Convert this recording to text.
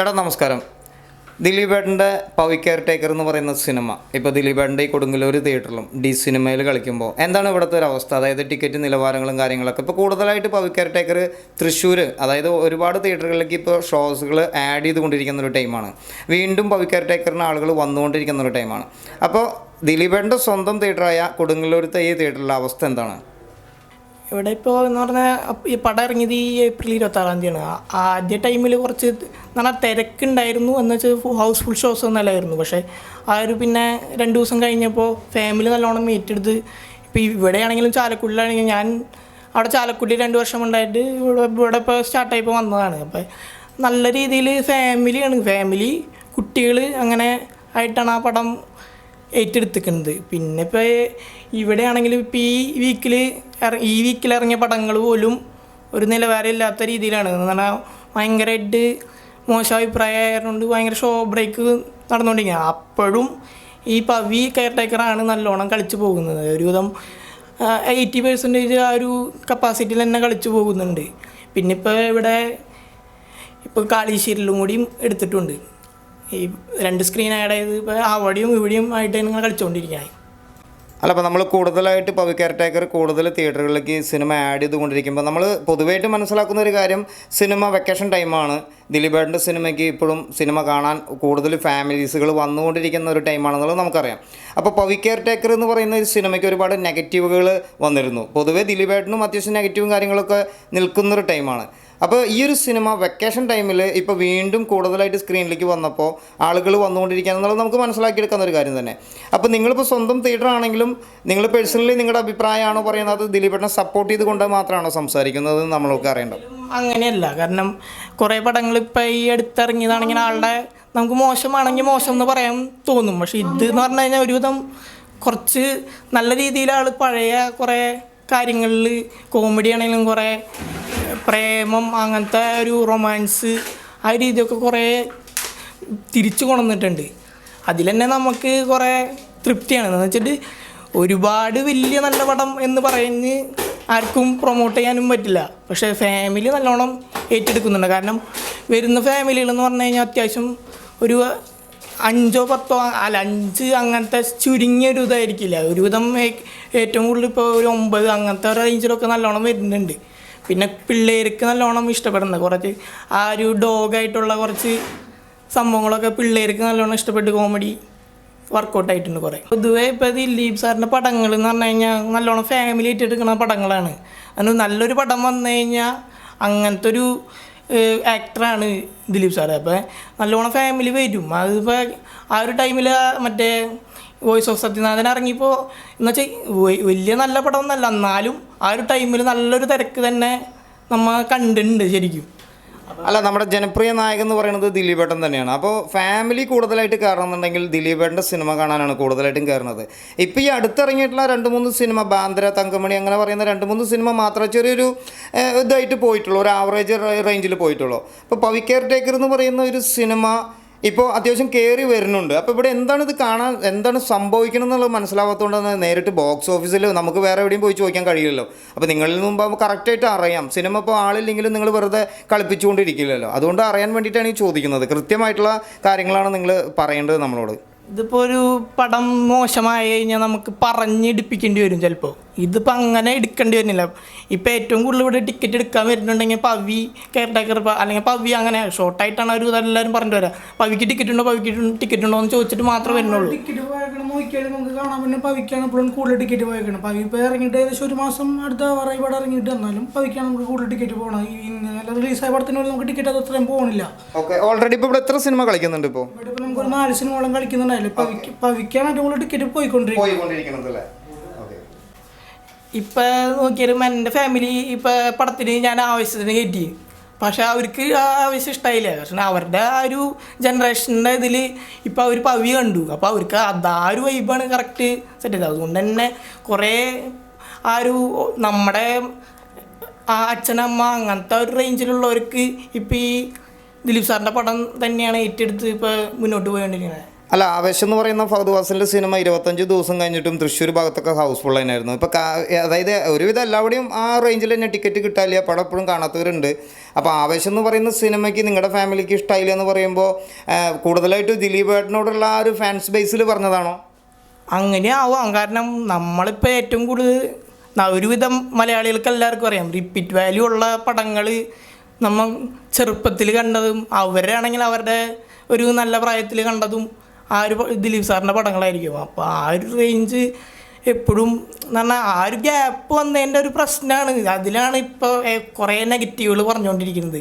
ചേട്ടാ നമസ്കാരം. ദിലീപേട്ടന്റെ Pavi care taker എന്ന് പറയുന്ന സിനിമ. ഇപ്പോൾ ദിലീപേട്ടന്റെ ഈ കൊടുങ്ങല്ലൂർ തിയേറ്ററിലും ഡി സിനിമയിൽ കളിക്കുമ്പോൾ എന്താണ് ഇവിടുത്തെ ഒരു അവസ്ഥ? അതായത് ടിക്കറ്റ് നിലവാരങ്ങളും കാര്യങ്ങളൊക്കെ ഇപ്പോൾ കൂടുതലായിട്ട് പവി കെയർ ടേക്കർ തൃശ്ശൂർ അതായത് ഒരുപാട് തിയേറ്ററുകളിലേക്ക് ഇപ്പോൾ ഷോസുകൾ ആഡ് ചെയ്തുകൊണ്ടിരിക്കുന്ന ഒരു ടൈമാണ്. വീണ്ടും പവി കെയർ ടേക്കറിന് ആളുകൾ വന്നുകൊണ്ടിരിക്കുന്ന ഒരു ടൈമാണ്. അപ്പോൾ ദിലീപേട്ടന്റെ സ്വന്തം തിയേറ്ററായ കൊടുങ്ങല്ലൂരത്തെ ഈ തിയേറ്ററിലെ അവസ്ഥ എന്താണ്? ഇവിടെ ഇപ്പോൾ എന്ന് പറഞ്ഞാൽ ഈ പടം ഇറങ്ങിയത് ഈ ഏപ്രിൽ ഇരുപത്താറാം തീയതിയാണ്. ആദ്യ ടൈമിൽ കുറച്ച് പറഞ്ഞാൽ തിരക്കുണ്ടായിരുന്നു എന്ന് വെച്ചാൽ ഹൗസ്ഫുൾ ഷോസ് ഒന്നല്ലായിരുന്നു പക്ഷേ ആ ഒരു പിന്നെ രണ്ട് ദിവസം കഴിഞ്ഞപ്പോൾ ഫാമിലി നല്ലോണം ഏറ്റെടുത്ത് ഇപ്പോൾ ഇവിടെയാണെങ്കിലും ചാലക്കുടിയിലാണെങ്കിലും ഞാൻ അവിടെ ചാലക്കുടി രണ്ട് വർഷം ഉണ്ടായിട്ട് ഇവിടെ ഇവിടെ ഇപ്പോൾ സ്റ്റാർട്ടായിപ്പോൾ വന്നതാണ്. അപ്പോൾ നല്ല രീതിയിൽ ഫാമിലിയാണ് ഫാമിലി കുട്ടികൾ അങ്ങനെ ആയിട്ടാണ് ആ പടം ഏറ്റെടുത്തിക്കുന്നത് പിന്നെ ഇപ്പോൾ ഇവിടെയാണെങ്കിലും ഇപ്പോൾ ഈ വീക്കിൽ ഈ വീക്കിൽ ഇറങ്ങിയ പടങ്ങൾ പോലും ഒരു നിലവാരമില്ലാത്ത രീതിയിലാണ്. എന്ന് പറഞ്ഞാൽ ഭയങ്കരമായിട്ട് മോശം അഭിപ്രായമായതുകൊണ്ട് ഭയങ്കര ഷോ ബ്രേക്ക് നടന്നുകൊണ്ടിരിക്കുക അപ്പോഴും ഈ പവി കെയർ ടേക്കറാണ് നല്ലോണം കളിച്ചു പോകുന്നത്. ഒരുവിധം എയ്റ്റി പെർസെന്റേജ് ആ ഒരു കപ്പാസിറ്റിയിൽ തന്നെ കളിച്ചു പോകുന്നുണ്ട്. പിന്നെ ഇപ്പോൾ ഇവിടെ ഇപ്പോൾ കാളീശ്ശേരിലും കൂടിയും എടുത്തിട്ടുണ്ട്. ഈ രണ്ട് സ്ക്രീൻ ആഡ് ചെയ്ത് ഇപ്പോൾ അവിടെയും ഇവിടെയും ആയിട്ട് നിങ്ങൾ കളിച്ചുകൊണ്ടിരിക്കുകയാണ് അല്ല അപ്പോൾ നമ്മൾ കൂടുതലായിട്ട് ഇപ്പോൾ കെയർ ടേക്കർ കൂടുതൽ തിയേറ്ററുകളിലേക്ക് സിനിമ ആഡ് ചെയ്തുകൊണ്ടിരിക്കുമ്പോൾ നമ്മൾ പൊതുവായിട്ട് മനസ്സിലാക്കുന്ന ഒരു കാര്യം സിനിമ വെക്കേഷൻ ടൈമാണ് ദിലീപേട്ടന്റെ സിനിമയ്ക്ക് ഇപ്പോഴും സിനിമ കാണാൻ കൂടുതൽ ഫാമിലീസുകൾ വന്നുകൊണ്ടിരിക്കുന്ന ഒരു ടൈമാണെന്നുള്ളത് നമുക്കറിയാം. അപ്പോൾ പവി കെയർ ടേക്കർ എന്ന് പറയുന്ന ഒരു സിനിമയ്ക്ക് ഒരുപാട് നെഗറ്റീവുകൾ വന്നിരുന്നു. പൊതുവേ ദിലീപേട്ടനും അത്യാവശ്യം നെഗറ്റീവും കാര്യങ്ങളൊക്കെ നിൽക്കുന്നൊരു ടൈമാണ് അപ്പോൾ ഈ ഒരു സിനിമ വെക്കേഷൻ ടൈമിൽ ഇപ്പോൾ വീണ്ടും കൂടുതലായിട്ട് സ്ക്രീനിലേക്ക് വന്നപ്പോൾ ആളുകൾ വന്നുകൊണ്ടിരിക്കുക എന്നുള്ളത് നമുക്ക് മനസ്സിലാക്കിയെടുക്കുന്ന ഒരു കാര്യം തന്നെ. അപ്പോൾ നിങ്ങളിപ്പോൾ സ്വന്തം തിയേറ്റർ ആണെങ്കിലും നിങ്ങൾ പേഴ്സണലി നിങ്ങളുടെ അഭിപ്രായമാണോ പറയുന്നത്? ദിലീപേട്ടനെ സപ്പോർട്ട് ചെയ്തുകൊണ്ട് മാത്രമാണോ സംസാരിക്കുന്നത് എന്ന് നമ്മൾക്ക് അറിയേണ്ടത് അങ്ങനെയല്ല. കാരണം കുറേ പടങ്ങൾ ഇപ്പം ഈ അടുത്തിറങ്ങിയതാണെങ്കിൽ ആളുടെ നമുക്ക് മോശമാണെങ്കിൽ മോശം എന്ന് പറയാൻ തോന്നും. പക്ഷെ ഇത് എന്ന് പറഞ്ഞു കഴിഞ്ഞാൽ ഒരുവിധം കുറച്ച് നല്ല രീതിയിൽ ആൾ പഴയ കുറേ കാര്യങ്ങളിൽ കോമഡി ആണെങ്കിലും കുറേ പ്രേമം അങ്ങനത്തെ ഒരു റൊമാൻസ് ആ രീതിയൊക്കെ കുറേ തിരിച്ചു കൊണ്ടുവന്നിട്ടുണ്ട്. അതിൽ തന്നെ നമുക്ക് കുറേ തൃപ്തിയാണ്. എന്ന് വെച്ചിട്ട് ഒരുപാട് വലിയ നല്ല പടം എന്ന് പറയുന്ന ആർക്കും പ്രൊമോട്ട് ചെയ്യാനും പറ്റില്ല. പക്ഷേ ഫാമിലി നല്ലോണം ഏറ്റെടുക്കുന്നുണ്ട്. കാരണം വരുന്ന ഫാമിലികളെന്ന് പറഞ്ഞു കഴിഞ്ഞാൽ അത്യാവശ്യം ഒരു അഞ്ചോ പത്തോ അല്ല അഞ്ച് അങ്ങനത്തെ ചുരുങ്ങിയ ഒരു ഇതായിരിക്കില്ല ഒരുവിധം ഏറ്റവും കൂടുതൽ ഇപ്പോൾ ഒരു ഒമ്പത് അങ്ങനത്തെ റേഞ്ചിലൊക്കെ നല്ലോണം വരുന്നുണ്ട്. പിന്നെ പിള്ളേർക്ക് നല്ലോണം ഇഷ്ടപ്പെടുന്നത്. കുറച്ച് ആ ഒരു ഡോഗായിട്ടുള്ള കുറച്ച് സംഭവങ്ങളൊക്കെ പിള്ളേർക്ക് നല്ലോണം ഇഷ്ടപ്പെട്ട് കോമഡി വർക്കൗട്ട് ആയിട്ടുണ്ട് കുറേ. പൊതുവേ ഇപ്പോൾ ദിലീപ് സാറിന്റെ പടങ്ങൾ എന്ന് പറഞ്ഞു കഴിഞ്ഞാൽ നല്ലോണം ഫാമിലി ആയിട്ട് എടുക്കുന്ന പടങ്ങളാണ്. അതിന് നല്ലൊരു പടം വന്നു കഴിഞ്ഞാൽ അങ്ങനത്തെ ഒരു ആക്ടറാണ് ദിലീപ് സാറ്. അപ്പോൾ നല്ലോണം ഫാമിലി വരും. അതിപ്പോൾ ആ ഒരു ടൈമിൽ മറ്റേ വോയിസ് ഓഫ് സത്യനാഥൻ ഇറങ്ങിയപ്പോൾ എന്ന് വെച്ചാൽ വലിയ നല്ല പടമൊന്നുമല്ല എന്നാലും ആ ഒരു ടൈമിൽ നല്ലൊരു തിരക്ക് തന്നെ നമ്മൾ കണ്ടിട്ടുണ്ട് ശരിക്കും. അല്ല നമ്മുടെ ജനപ്രിയ നായകൻ എന്ന് പറയുന്നത് ദിലീപേട്ടൻ തന്നെയാണ്. അപ്പോൾ ഫാമിലി കൂടുതലായിട്ട് കയറണമെന്നുണ്ടെങ്കിൽ ദിലീപേട്ടന്റെ സിനിമ കാണാനാണ് കൂടുതലായിട്ടും കയറുന്നത് ഇപ്പോൾ ഈ അടുത്തിറങ്ങിയിട്ടുള്ള രണ്ട് മൂന്ന് സിനിമ ബാന്ദ്ര തങ്കമണി അങ്ങനെ പറയുന്ന രണ്ട് മൂന്ന് സിനിമ മാത്രമേ ചെറിയൊരു ഇതായിട്ട് പോയിട്ടുള്ളൂ. ഒരു ആവറേജ് റേഞ്ചിൽ പോയിട്ടുള്ളൂ. അപ്പോൾ പവി കെയർ ടേക്കർ എന്ന് പറയുന്ന ഒരു സിനിമ ഇപ്പോൾ അത്യാവശ്യം കയറി വരുന്നുണ്ട്. അപ്പോൾ ഇവിടെ എന്താണ് ഇത് കാണാൻ എന്താണ് സംഭവിക്കണം എന്നുള്ളത് മനസ്സിലാവാത്തതുകൊണ്ടാണ് നേരിട്ട് ബോക്സ് ഓഫീസിൽ നമുക്ക് വേറെ എവിടെയും പോയി ചോദിക്കാൻ കഴിയില്ലല്ലോ. അപ്പോൾ നിങ്ങളിൽ മുമ്പ് കറക്റ്റായിട്ട് അറിയാം. സിനിമ ഇപ്പോൾ ആളില്ലെങ്കിലും നിങ്ങൾ വെറുതെ കളിപ്പിച്ചുകൊണ്ടിരിക്കില്ലല്ലോ. അതുകൊണ്ട് അറിയാൻ വേണ്ടിയിട്ടാണ് ഈ ചോദിക്കുന്നത്. കൃത്യമായിട്ടുള്ള കാര്യങ്ങളാണ് നിങ്ങൾ പറയേണ്ടത് നമ്മളോട്. ഇതിപ്പോൾ ഒരു പടം മോശമായി കഴിഞ്ഞാൽ നമുക്ക് പറഞ്ഞിടിപ്പിക്കേണ്ടി വരും ചിലപ്പോൾ ഇതിപ്പോൾ അങ്ങനെ എടുക്കേണ്ടി വരുന്നില്ല. ഇപ്പോൾ ഏറ്റവും കൂടുതൽ ഇവിടെ ടിക്കറ്റ് എടുക്കാൻ വരുന്നുണ്ടെങ്കിൽ പവി കെയർടേക്കർ അല്ലെങ്കിൽ പവി അങ്ങനെ ഷോർട്ടായിട്ടാണ് അവർ എല്ലാവരും പറഞ്ഞിട്ട് വരാം. പവിക്ക് ടിക്കറ്റ് ഉണ്ടോ? പവിക്ക് ടിക്കറ്റ് ഉണ്ടോ എന്ന് ചോദിച്ചിട്ട് മാത്രമേ വരുന്നുള്ളൂ. നോക്കിയാൽ നമുക്ക് കാണാൻ പിന്നെ പവിക്കാണ് ഇപ്പോഴും കൂടുതൽ ടിക്കറ്റ് പോയേക്കണം. പവി ഇപ്പോൾ ഇറങ്ങിയിട്ട് ഏകദേശം ഒരു മാസം അടുത്ത വേറെ ഇവിടെ ഇറങ്ങിയിട്ട് എന്നാലും പവിക്കാണ് നമുക്ക് കൂടുതൽ ടിക്കറ്റ് പോകണം ഈ ഇന്നലെ റിലീസായ പടത്തിന് നമുക്ക് ടിക്കറ്റ് അത് അത്രയും പോകണില്ല ഓക്കെ ഓൾറെഡി ഇപ്പോൾ ഇവിടെ എത്ര സിനിമ കളിക്കുന്നുണ്ട് ഇപ്പോൾ ഇവിടെ ഇപ്പോൾ നമുക്ക് ഒരു നാല് സിനിമകളും കളിക്കുന്നുണ്ടായില്ല? പവിക്ക് പവിക്കാണ് ഏറ്റവും കൂടുതൽ ടിക്കറ്റ് പോയിക്കൊണ്ടിരിക്കുന്നത്. പോയിക്കൊണ്ടിരിക്കുന്നത് അല്ലേ? ഓക്കെ. ഇപ്പം നോക്കിയാലും എന്റെ ഫാമിലി ഇപ്പം പടത്തിന് ഞാൻ ആവശ്യത്തിന് കയറ്റി. പക്ഷെ അവർക്ക് ആ ആവശ്യം ഇഷ്ടമായില്ല കാരണം അവരുടെ ആ ഒരു ജനറേഷന്റെ ഇതിൽ ഇപ്പം അവർ പവി കണ്ടു. അപ്പോൾ അവർക്ക് അതാ ഒരു വൈബാണ് കറക്റ്റ് സെറ്റ് ചെയ്തത്. അതുകൊണ്ട് തന്നെ കുറേ ആ ഒരു നമ്മുടെ ആ അച്ഛനമ്മ അങ്ങനത്തെ ഒരു റേഞ്ചിലുള്ളവർക്ക് ഇപ്പം ഈ ദിലീപ് സാറിന്റെ പടം തന്നെയാണ് ഏറ്റെടുത്ത് ഇപ്പോൾ മുന്നോട്ട് പോയിക്കൊണ്ടിരിക്കുന്നത് അല്ല ആവേശം എന്ന് പറയുന്ന ഫഹദ് വാസലിന്റെ സിനിമ ഇരുപത്തഞ്ച് ദിവസം കഴിഞ്ഞിട്ടും തൃശ്ശൂർ ഭാഗത്തൊക്കെ ഹൗസ്ഫുൾ തന്നെയായിരുന്നു. ഇപ്പോൾ അതായത് ഒരുവിധം എല്ലാവിടെയും ആ റേഞ്ചിൽ തന്നെ ടിക്കറ്റ് കിട്ടാനില്ല പടം എപ്പോഴും കാണാത്തവരുണ്ട്. അപ്പോൾ ആവേശം എന്ന് പറയുന്ന സിനിമയ്ക്ക് നിങ്ങളുടെ ഫാമിലിക്ക് ഇഷ്ടമായില്ല എന്ന് പറയുമ്പോൾ കൂടുതലായിട്ട് ദിലീപ് ഏട്ടനോടുള്ള ആ ഒരു ഫാൻസ് ബേസിൽ പറഞ്ഞതാണോ? അങ്ങനെ ആവാം കാരണം നമ്മളിപ്പോൾ ഏറ്റവും കൂടുതൽ ഒരുവിധം മലയാളികൾക്ക് എല്ലാവർക്കും അറിയാം. റിപ്പീറ്റ് വാല്യൂ ഉള്ള പടങ്ങൾ നമ്മൾ ചെറുപ്പത്തിൽ കണ്ടതും അവരാണെങ്കിൽ അവരുടെ ഒരു നല്ല പ്രായത്തിൽ കണ്ടതും ആ ഒരു ദിലീപ് സാറിന്റെ പടങ്ങളായിരിക്കും. അപ്പോൾ ആ ഒരു റേഞ്ച് എപ്പോഴും എന്ന് പറഞ്ഞാൽ ആ ഒരു ഗ്യാപ്പ് വന്നതിന്റെ ഒരു പ്രശ്നമാണ് അതിലാണ് ഇപ്പോൾ കുറേ നെഗറ്റീവുകൾ പറഞ്ഞുകൊണ്ടിരിക്കുന്നത്